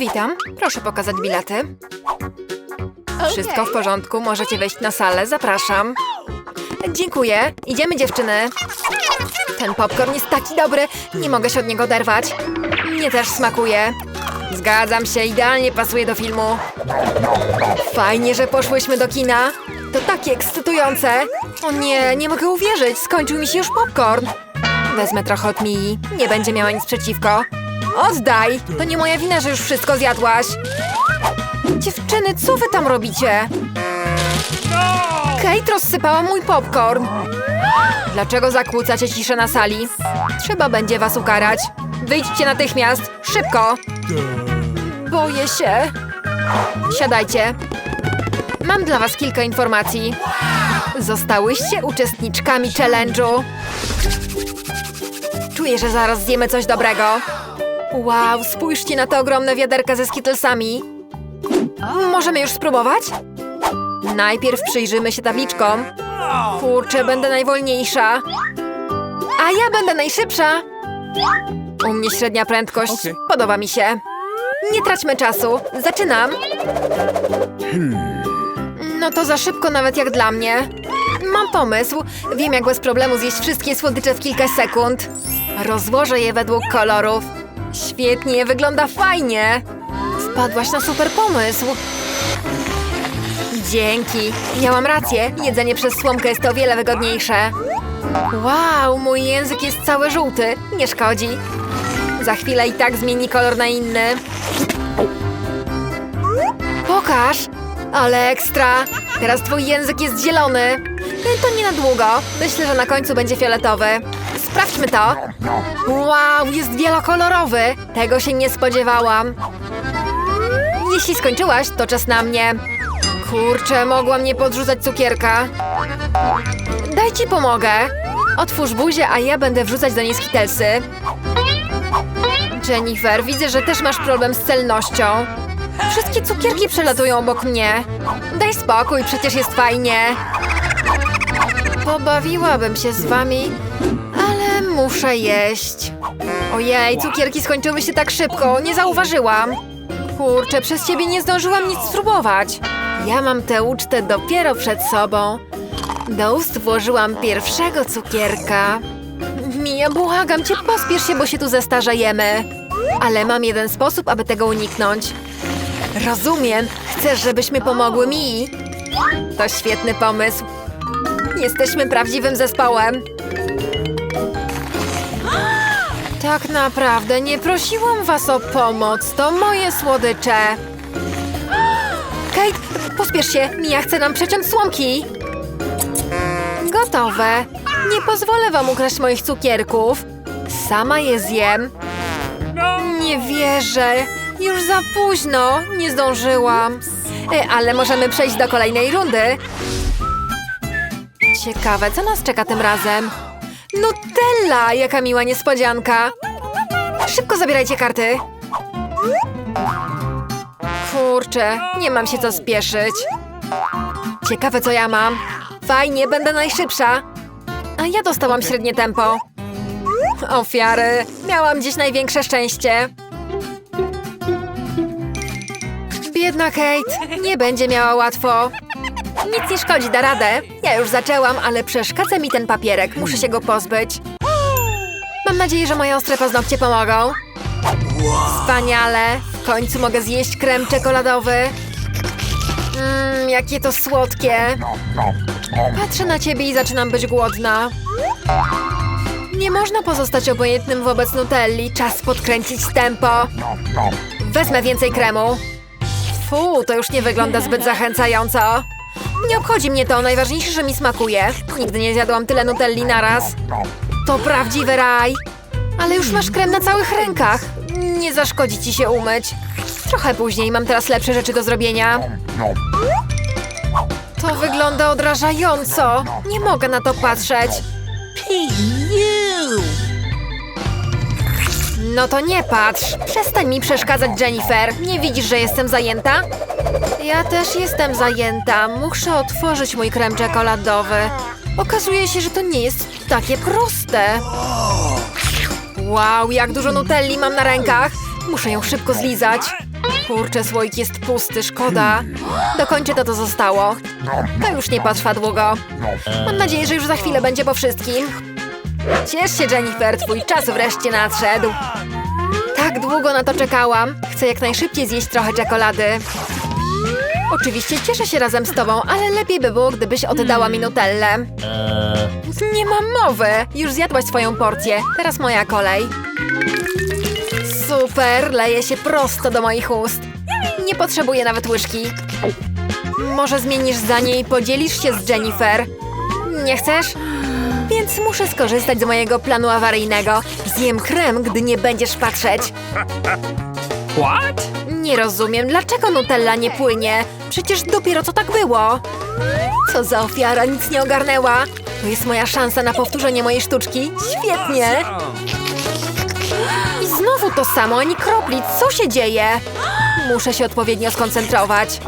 Witam. Proszę pokazać bilety. Wszystko w porządku, możecie wejść na salę, zapraszam. Dziękuję. Idziemy, dziewczyny. Ten popcorn jest taki dobry, nie mogę się od niego oderwać. Mnie też smakuje. Zgadzam się, idealnie pasuje do filmu. Fajnie, że poszłyśmy do kina. To takie ekscytujące. O nie, nie mogę uwierzyć, skończył mi się już popcorn. Wezmę trochę od Mii, nie będzie miała nic przeciwko. Oddaj! To nie moja wina, że już wszystko zjadłaś. Dziewczyny, co wy tam robicie? Kate rozsypała mój popcorn. Dlaczego zakłócacie ciszę na sali? Trzeba będzie was ukarać. Wyjdźcie natychmiast, szybko! Boję się. Siadajcie. Mam dla was kilka informacji. Zostałyście uczestniczkami challenge'u. Czuję, że zaraz zjemy coś dobrego. Wow, spójrzcie na te ogromne wiaderka ze skittlesami. Możemy już spróbować? Najpierw przyjrzymy się tabliczkom. Kurczę, będę najwolniejsza. A ja będę najszybsza. U mnie średnia prędkość. Okej. Podoba mi się. Nie traćmy czasu. Zaczynam. No to za szybko nawet jak dla mnie. Mam pomysł. Wiem jak bez problemu zjeść wszystkie słodycze w kilka sekund. Rozłożę je według kolorów. Świetnie, wygląda fajnie. Wpadłaś na super pomysł. Dzięki. Miałam rację. Jedzenie przez słomkę jest o wiele wygodniejsze. Wow, mój język jest cały żółty. Nie szkodzi. Za chwilę i tak zmieni kolor na inny. Pokaż! Ale ekstra! Teraz twój język jest zielony. To nie na długo. Myślę, że na końcu będzie fioletowy. Sprawdźmy to. Wow, jest wielokolorowy. Tego się nie spodziewałam. Jeśli skończyłaś, to czas na mnie. Kurczę, mogła mnie podrzucać cukierka. Daj ci pomogę. Otwórz buzię, a ja będę wrzucać do niej skitelsy. Jennifer, widzę, że też masz problem z celnością. Wszystkie cukierki przelatują obok mnie. Daj spokój, przecież jest fajnie. Pobawiłabym się z wami, muszę jeść. Ojej, cukierki skończyły się tak szybko, nie zauważyłam. Kurczę, przez ciebie nie zdążyłam nic spróbować. Ja mam tę ucztę dopiero przed sobą. Do ust włożyłam pierwszego cukierka. Mija, błagam cię, pospiesz się, bo się tu zestarzejemy. Ale mam jeden sposób, aby tego uniknąć. Rozumiem. Chcesz, żebyśmy pomogły Mii? To świetny pomysł. Jesteśmy prawdziwym zespołem. Tak naprawdę nie prosiłam was o pomoc. To moje słodycze. Kate, pospiesz się. Mia chce nam przeciąć słomki. Gotowe. Nie pozwolę wam ukraść moich cukierków. Sama je zjem. Nie wierzę. Już za późno. Nie zdążyłam. E, ale możemy przejść do kolejnej rundy. Ciekawe, co nas czeka tym razem? Nutella! Jaka miła niespodzianka. Szybko zabierajcie karty. Kurczę, nie mam się co spieszyć. Ciekawe, co ja mam. Fajnie, będę najszybsza. A ja dostałam średnie tempo. Ofiary. Miałam dziś największe szczęście. Biedna Kate. Nie będzie miała łatwo. Nic nie szkodzi, da radę. Ja już zaczęłam, ale przeszkadza mi ten papierek. Muszę się go pozbyć. Mam nadzieję, że moje ostre paznokcie pomogą. Wspaniale. W końcu mogę zjeść krem czekoladowy. Mmm, jakie to słodkie. Patrzę na ciebie i zaczynam być głodna. Nie można pozostać obojętnym wobec Nutelli. Czas podkręcić tempo. Wezmę więcej kremu. Fu, to już nie wygląda zbyt zachęcająco. Nie obchodzi mnie to, najważniejsze, że mi smakuje. Nigdy nie zjadłam tyle Nutelli naraz. To prawdziwy raj. Ale już masz krem na całych rękach. Nie zaszkodzi ci się umyć. Trochę później, mam teraz lepsze rzeczy do zrobienia. To wygląda odrażająco. Nie mogę na to patrzeć. No to nie patrz. Przestań mi przeszkadzać, Jennifer. Nie widzisz, że jestem zajęta? Ja też jestem zajęta. Muszę otworzyć mój krem czekoladowy. Okazuje się, że to nie jest takie proste. Wow, jak dużo Nutelli mam na rękach. Muszę ją szybko zlizać. Kurczę, słoik jest pusty, szkoda. Dokończę to, co zostało. To już nie potrwa długo. Mam nadzieję, że już za chwilę będzie po wszystkim. Ciesz się, Jennifer, twój czas wreszcie nadszedł. Tak długo na to czekałam. Chcę jak najszybciej zjeść trochę czekolady. Oczywiście cieszę się razem z tobą, ale lepiej by było, gdybyś oddała mi Nutellę. Nie mam mowy! Już zjadłaś swoją porcję. Teraz moja kolej. Super! Leje się prosto do moich ust. Nie potrzebuję nawet łyżki. Może zmienisz zdanie i podzielisz się z Jennifer? Nie chcesz? Więc muszę skorzystać z mojego planu awaryjnego. Zjem krem, gdy nie będziesz patrzeć. What? Nie rozumiem, dlaczego Nutella nie płynie? Przecież dopiero co tak było. Co za ofiara, nic nie ogarnęła. To jest moja szansa na powtórzenie mojej sztuczki. Świetnie! I znowu to samo, ani kropli. Co się dzieje? Muszę się odpowiednio skoncentrować.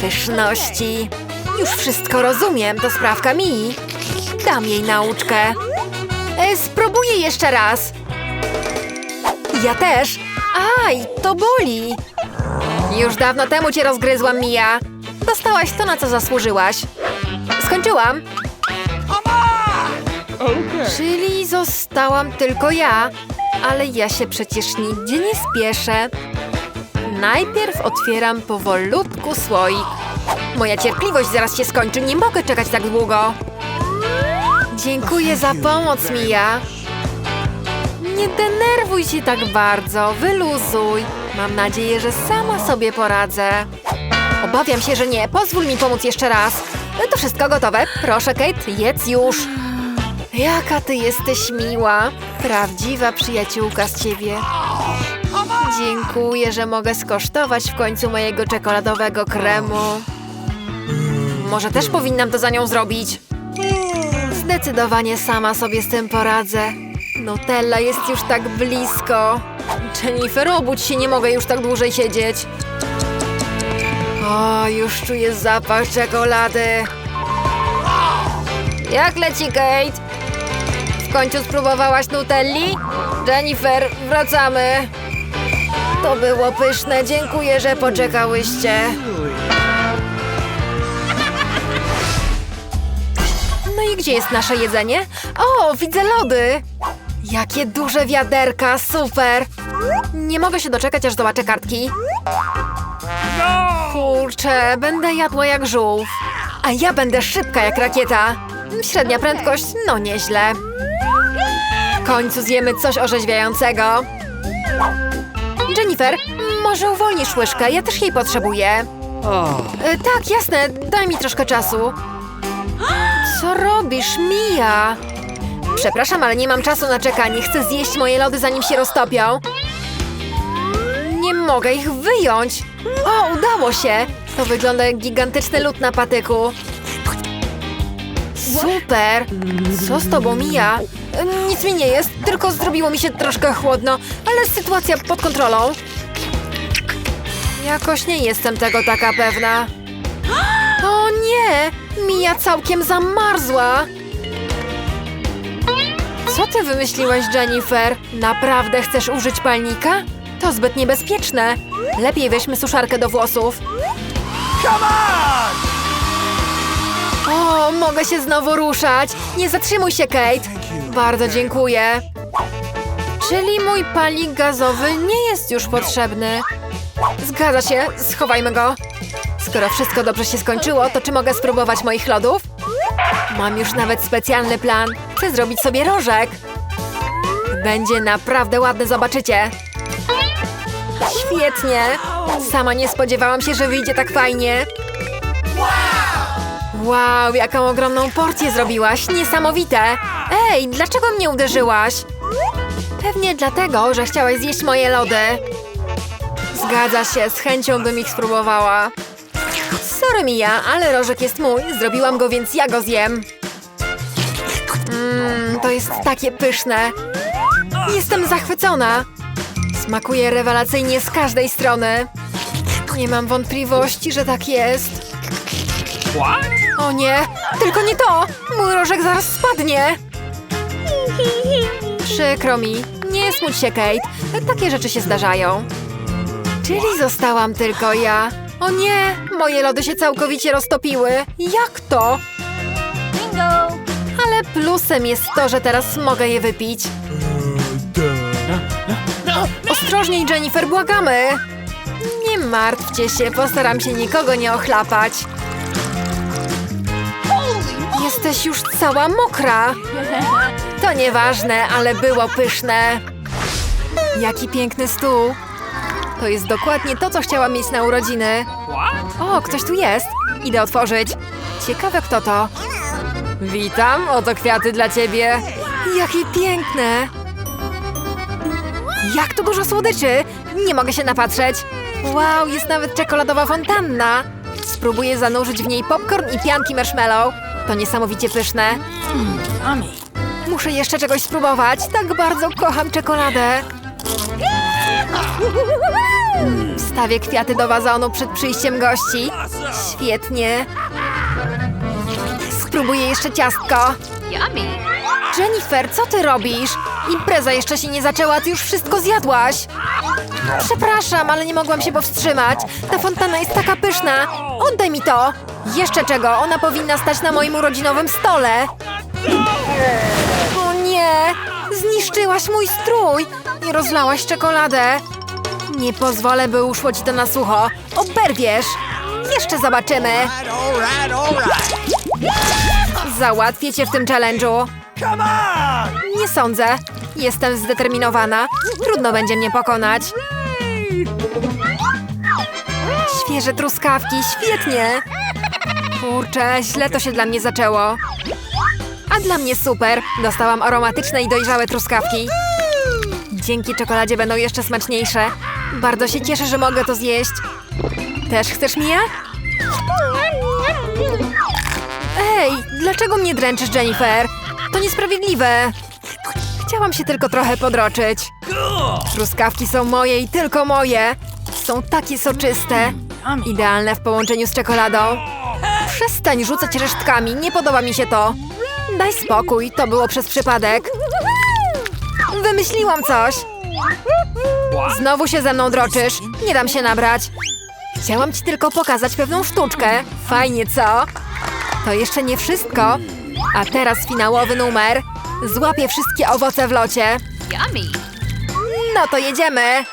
Pyszności. Już wszystko rozumiem, to sprawka mi. Dam jej nauczkę. E, spróbuję jeszcze raz. Ja też. Aj, to boli. Już dawno temu cię rozgryzłam, Mia. Dostałaś to, na co zasłużyłaś. Skończyłam. Okay. Czyli zostałam tylko ja, ale ja się przecież nigdzie nie spieszę. Najpierw otwieram powolutku słoik. Moja cierpliwość zaraz się skończy, nie mogę czekać tak długo. Dziękuję za pomoc, Mia. Nie denerwuj się tak bardzo, wyluzuj. Mam nadzieję, że sama sobie poradzę. Obawiam się, że nie. Pozwól mi pomóc jeszcze raz. To wszystko gotowe. Proszę, Kate, jedz już. Jaka ty jesteś miła. Prawdziwa przyjaciółka z ciebie. Dziękuję, że mogę skosztować w końcu mojego czekoladowego kremu. Może też powinnam to za nią zrobić. Zdecydowanie sama sobie z tym poradzę. Nutella jest już tak blisko. Jennifer, obudź się, nie mogę już tak dłużej siedzieć. O, już czuję zapach czekolady. Jak leci, Kate? W końcu spróbowałaś Nutelli? Jennifer, wracamy. To było pyszne, dziękuję, że poczekałyście. Gdzie jest nasze jedzenie? O, widzę lody! Jakie duże wiaderka, super! Nie mogę się doczekać, aż zobaczę kartki. Kurczę, będę jadła jak żółw. A ja będę szybka jak rakieta. Średnia prędkość, no nieźle. W końcu zjemy coś orzeźwiającego. Jennifer, może uwolnisz łyżkę? Ja też jej potrzebuję. E, tak, jasne, daj mi troszkę czasu. Co robisz, Mia? Przepraszam, ale nie mam czasu na czekanie. Chcę zjeść moje lody, zanim się roztopią. Nie mogę ich wyjąć. O, udało się. To wygląda jak gigantyczny lód na patyku. Super! Co z tobą, Mia? E, Nic mi nie jest, tylko zrobiło mi się troszkę chłodno, ale sytuacja pod kontrolą. Jakoś nie jestem tego taka pewna. Nie! Mia całkiem zamarzła! Co ty wymyśliłaś, Jennifer? Naprawdę chcesz użyć palnika? To zbyt niebezpieczne. Lepiej weźmy suszarkę do włosów. O, mogę się znowu ruszać. Nie zatrzymuj się, Kate. Bardzo dziękuję. Czyli mój palik gazowy nie jest już potrzebny. Zgadza się, schowajmy go. Skoro wszystko dobrze się skończyło, to czy mogę spróbować moich lodów? Mam już nawet specjalny plan. Chcę zrobić sobie rożek. Będzie naprawdę ładny, zobaczycie. Świetnie. Sama nie spodziewałam się, że wyjdzie tak fajnie. Wow, jaką ogromną porcję zrobiłaś. Niesamowite. Ej, dlaczego mnie uderzyłaś? Pewnie dlatego, że chciałaś zjeść moje lody. Zgadza się, z chęcią bym ich spróbowała. Sorry Mia, ale rożek jest mój. Zrobiłam go, więc ja go zjem. Mmm, to jest takie pyszne. Jestem zachwycona. Smakuje rewelacyjnie z każdej strony. Nie mam wątpliwości, że tak jest. O nie, tylko nie to! Mój rożek zaraz spadnie. Przykro mi. Nie smuć się, Kate. Takie rzeczy się zdarzają. Czyli zostałam tylko ja. O nie, moje lody się całkowicie roztopiły. Jak to? Bingo! Ale plusem jest to, że teraz mogę je wypić. Ostrożniej, Jennifer, błagamy! Nie martwcie się, postaram się nikogo nie ochlapać. Jesteś już cała mokra. To nieważne, ale było pyszne. Jaki piękny stół. To jest dokładnie to, co chciałam mieć na urodziny. O, ktoś tu jest. Idę otworzyć. Ciekawe, kto to. Witam, oto kwiaty dla ciebie. Jakie piękne. Jak tu dużo słodyczy. Nie mogę się napatrzeć. Wow, jest nawet czekoladowa fontanna. Spróbuję zanurzyć w niej popcorn i pianki marshmallow. To niesamowicie pyszne. Muszę jeszcze czegoś spróbować. Tak bardzo kocham czekoladę. Wstawię kwiaty do wazonu przed przyjściem gości. Świetnie. Spróbuję jeszcze ciastko. Jennifer, co ty robisz? Impreza jeszcze się nie zaczęła, a ty już wszystko zjadłaś. Przepraszam, ale nie mogłam się powstrzymać. Ta fontanna jest taka pyszna. Oddaj mi to. Jeszcze czego? Ona powinna stać na moim urodzinowym stole. O nie! Zniszczyłaś mój strój i rozlałaś czekoladę. Nie pozwolę, by uszło ci to na sucho. Oberwiesz. Jeszcze zobaczymy. Załatwię cię w tym challenge'u. Nie sądzę. Jestem zdeterminowana. Trudno będzie mnie pokonać. Świeże truskawki, świetnie. Kurczę, źle to się dla mnie zaczęło. A dla mnie super. Dostałam aromatyczne i dojrzałe truskawki. Dzięki czekoladzie będą jeszcze smaczniejsze. Bardzo się cieszę, że mogę to zjeść. Też chcesz, Mia? Ej, dlaczego mnie dręczysz, Jennifer? To niesprawiedliwe. Chciałam się tylko trochę podroczyć. Truskawki są moje i tylko moje. Są takie soczyste. Idealne w połączeniu z czekoladą. Przestań rzucać resztkami, nie podoba mi się to. Daj spokój, to było przez przypadek. Wymyśliłam coś. Znowu się ze mną droczysz. Nie dam się nabrać. Chciałam ci tylko pokazać pewną sztuczkę. Fajnie, co? To jeszcze nie wszystko. A teraz finałowy numer. Złapię wszystkie owoce w locie. Yummy. No to jedziemy.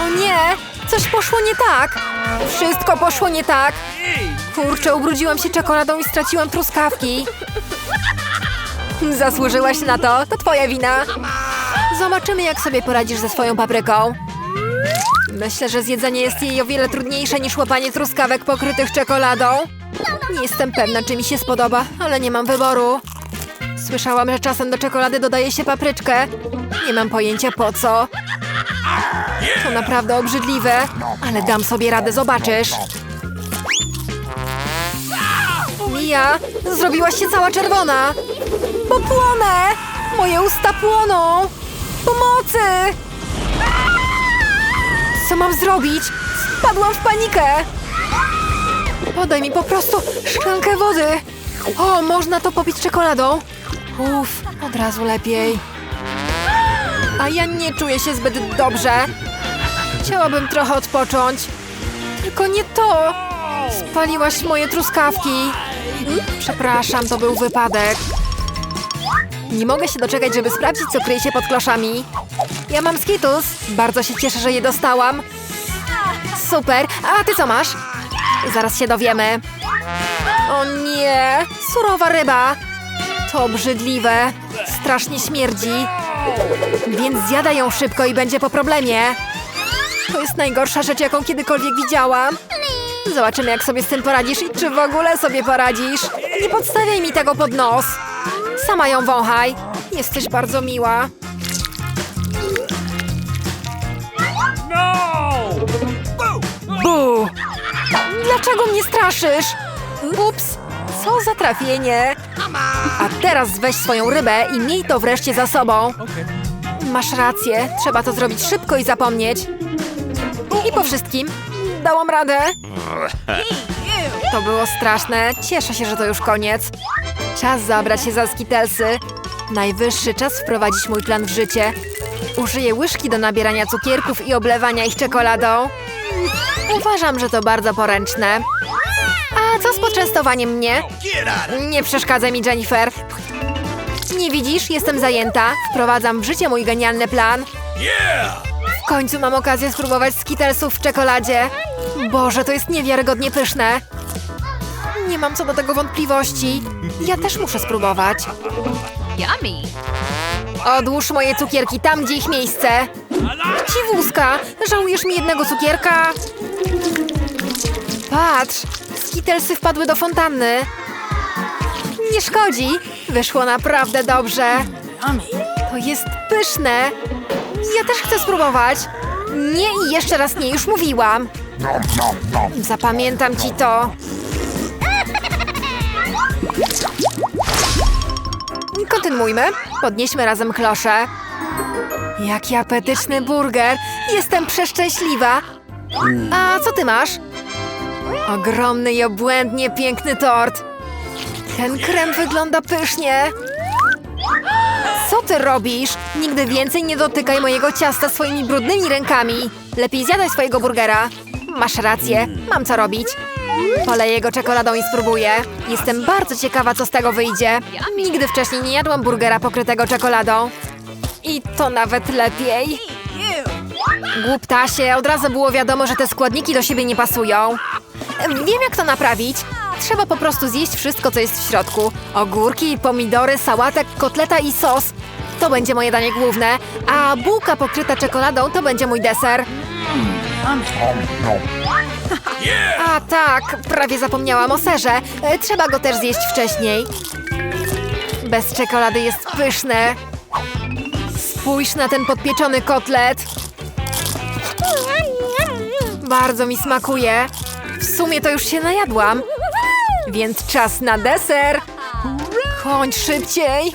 O nie! Coś poszło nie tak. Wszystko poszło nie tak. Kurczę, ubrudziłam się czekoladą i straciłam truskawki. Zasłużyłaś na to. To twoja wina. Zobaczymy, jak sobie poradzisz ze swoją papryką. Myślę, że zjedzenie jest jej o wiele trudniejsze niż łapanie truskawek pokrytych czekoladą. Nie jestem pewna, czy mi się spodoba, ale nie mam wyboru. Słyszałam, że czasem do czekolady dodaje się papryczkę. Nie mam pojęcia po co. To naprawdę obrzydliwe, ale dam sobie radę, zobaczysz. Mia, zrobiłaś się cała czerwona. Popłonę! Moje usta płoną! Pomocy! Co mam zrobić? Wpadłam w panikę! Podaj mi po prostu szklankę wody. O, można to popić czekoladą. Uff, od razu lepiej. A ja nie czuję się zbyt dobrze. Chciałabym trochę odpocząć. Tylko nie to. Spaliłaś moje truskawki. Mm, Przepraszam, to był wypadek. Nie mogę się doczekać, żeby sprawdzić, co kryje się pod kloszami. Ja mam skitus. Bardzo się cieszę, że je dostałam. Super. A ty co masz? Zaraz się dowiemy. O nie! Surowa ryba! To obrzydliwe. Strasznie śmierdzi. Więc zjada ją szybko i będzie po problemie. To jest najgorsza rzecz, jaką kiedykolwiek widziałam. Zobaczymy, jak sobie z tym poradzisz i czy w ogóle sobie poradzisz. Nie podstawiaj mi tego pod nos. Sama ją wąchaj. Jesteś bardzo miła. No! Bu! Dlaczego mnie straszysz? Ups, co za trafienie. A teraz weź swoją rybę i miej to wreszcie za sobą. Masz rację, trzeba to zrobić szybko i zapomnieć. I po wszystkim dałam radę. To było straszne, cieszę się, że to już koniec. Czas zabrać się za skitelsy. Najwyższy czas wprowadzić mój plan w życie. Użyję łyżki do nabierania cukierków i oblewania ich czekoladą. Uważam, że to bardzo poręczne. A co z poczęstowaniem mnie? Nie przeszkadza mi, Jennifer. Nie widzisz? Jestem zajęta. Wprowadzam w życie mój genialny plan. W końcu mam okazję spróbować skittlesów w czekoladzie. Boże, to jest niewiarygodnie pyszne. Nie mam co do tego wątpliwości. Ja też muszę spróbować. Yummy. Odłóż moje cukierki tam, gdzie ich miejsce. Dziwuska, żałujesz mi jednego cukierka? Patrz, skittlesy wpadły do fontanny. Nie szkodzi, wyszło naprawdę dobrze. Yummy. To jest pyszne. Ja też chcę spróbować. Nie i jeszcze raz nie, już mówiłam. Zapamiętam ci to. Kontynuujmy. Podnieśmy razem klosze. Jaki apetyczny burger. Jestem przeszczęśliwa. A co ty masz? Ogromny i obłędnie piękny tort. Ten krem wygląda pysznie. Co ty robisz? Nigdy więcej nie dotykaj mojego ciasta swoimi brudnymi rękami. Lepiej zjadaj swojego burgera. Masz rację, mam co robić. Poleję go czekoladą i spróbuję. Jestem bardzo ciekawa, co z tego wyjdzie. Nigdy wcześniej nie jadłam burgera pokrytego czekoladą. I to nawet lepiej. Głuptasie, od razu było wiadomo, że te składniki do siebie nie pasują. Wiem, jak to naprawić. Trzeba po prostu zjeść wszystko, co jest w środku. Ogórki, pomidory, sałatek, kotleta i sos. To będzie moje danie główne, a bułka pokryta czekoladą to będzie mój deser. A tak, prawie zapomniałam o serze. E, Trzeba go też zjeść wcześniej. Bez czekolady jest pyszne. Spójrz na ten podpieczony kotlet. Bardzo mi smakuje. W sumie to już się najadłam. Więc czas na deser. Kończ szybciej.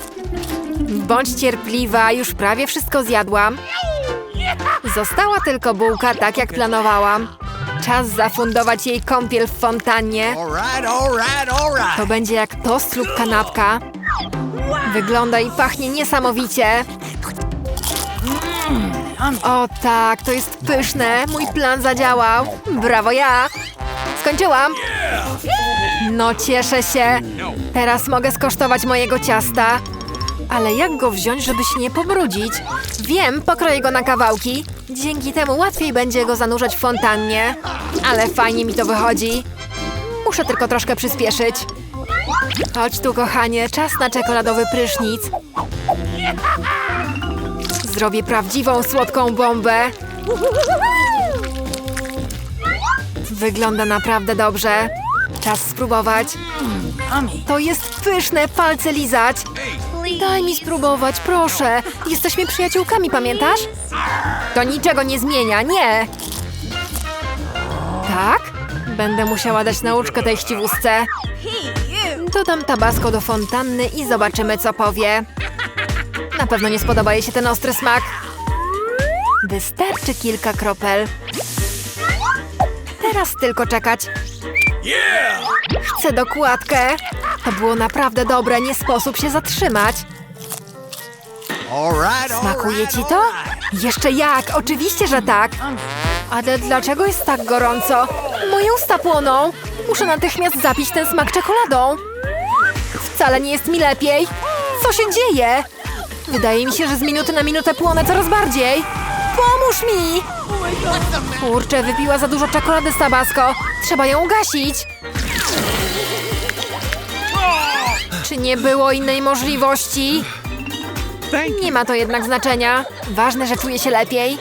Bądź cierpliwa, już prawie wszystko zjadłam. Została tylko bułka, tak jak planowałam. Czas zafundować jej kąpiel w fontannie. To będzie jak tost lub kanapka. Wygląda i pachnie niesamowicie. O tak, to jest pyszne. Mój plan zadziałał. Brawo ja. Skończyłam. No cieszę się. Teraz mogę skosztować mojego ciasta. Ale jak go wziąć, żeby się nie pobrudzić? Wiem, pokroję go na kawałki. Dzięki temu łatwiej będzie go zanurzać w fontannie. Ale fajnie mi to wychodzi. Muszę tylko troszkę przyspieszyć. Chodź tu, kochanie, czas na czekoladowy prysznic. Zrobię prawdziwą słodką bombę. Wygląda naprawdę dobrze. Czas spróbować. To jest pyszne, palce lizać. Daj mi spróbować, proszę. Jesteśmy przyjaciółkami, pamiętasz? To niczego nie zmienia, nie. Tak? Będę musiała dać nauczkę tej chciwusce. Dodam tabasco do fontanny i zobaczymy, co powie. Na pewno nie spodoba jej się ten ostry smak. Wystarczy kilka kropel. Teraz tylko czekać. Chcę dokładkę. To było naprawdę dobre, nie sposób się zatrzymać. Smakuje ci to? Jeszcze jak, oczywiście, że tak. Ale dlaczego jest tak gorąco? Moje usta płoną. Muszę natychmiast zapić ten smak czekoladą. Wcale nie jest mi lepiej. Co się dzieje? Wydaje mi się, że z minuty na minutę płonę coraz bardziej. Pomóż mi! Kurczę, wypiła za dużo czekolady z tabasco. Trzeba ją ugasić. Czy nie było innej możliwości? Nie ma to jednak znaczenia. Ważne, że czuję się lepiej.